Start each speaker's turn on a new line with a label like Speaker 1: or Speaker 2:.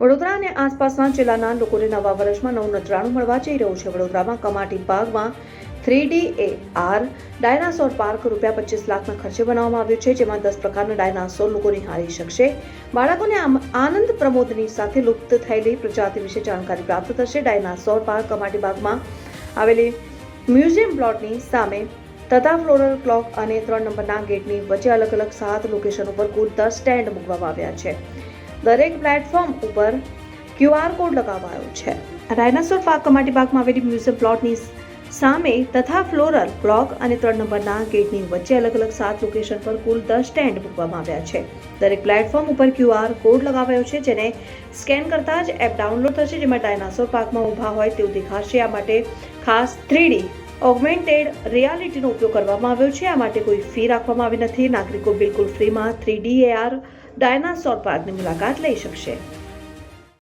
Speaker 1: વડોદરા અને આસપાસના જિલ્લાના લોકોને નવા વર્ષમાં નવું નજરાણું મળવા જઈ રહ્યું છે. વડોદરામાં Kamati બાગમાં three D A R, dinosaur park રૂપિયા પચીસ લાખના ખર્ચે બનાવવામાં આવ્યો છે, જેમાં દસ પ્રકારના ડાયનાસોર લોકો નિહાળી શકશે. બાળકોને આનંદ પ્રમોદની સાથે લુપ્ત થયેલી પ્રજાતિ વિશે જાણકારી પ્રાપ્ત થશે. ડાયનાસોર પાર્ક કમાટી બાગમાં આવેલી મ્યુઝિયમ પ્લોટની સામે તથા ફ્લોરલ ક્લોક અને ત્રણ નંબરના ગેટની વચ્ચે અલગ અલગ સાત લોકેશન ઉપર કુલ દસ સ્ટેન્ડ મૂકવામાં આવ્યા છે. દરેક પ્લેટફોર્મ ઉપર ક્યુઆર કોડ લગાવાયો છે. ડાયનાસોર પાર્ક કમાટી પાર્કમાં આવેલી મ્યુઝિયમ પ્લોટની સામે તથા ફ્લોરલ બ્લોક અને ત્રણ નંબરના ગેટની વચ્ચે અલગ અલગ સાત લોકેશન પર કુલ દસ સ્ટેન્ડ મૂકવામાં આવ્યા છે. દરેક પ્લેટફોર્મ ઉપર ક્યુઆર કોડ લગાવાયો છે, જેને સ્કેન કરતાં જ એપ ડાઉનલોડ થશે, જેમાં ડાયનાસોર પાર્કમાં ઊભા હોય તેવું દેખાશે. આ માટે ખાસ થ્રીડી ઓગમેન્ટેડ રિયાલિટીનો ઉપયોગ કરવામાં આવ્યો છે. આ માટે કોઈ ફી રાખવામાં આવી નથી. નાગરિકો બિલકુલ ફ્રીમાં થ્રી ડી એઆર ડાયનાસોર પાર્કની મુલાકાત લઈ શકશે.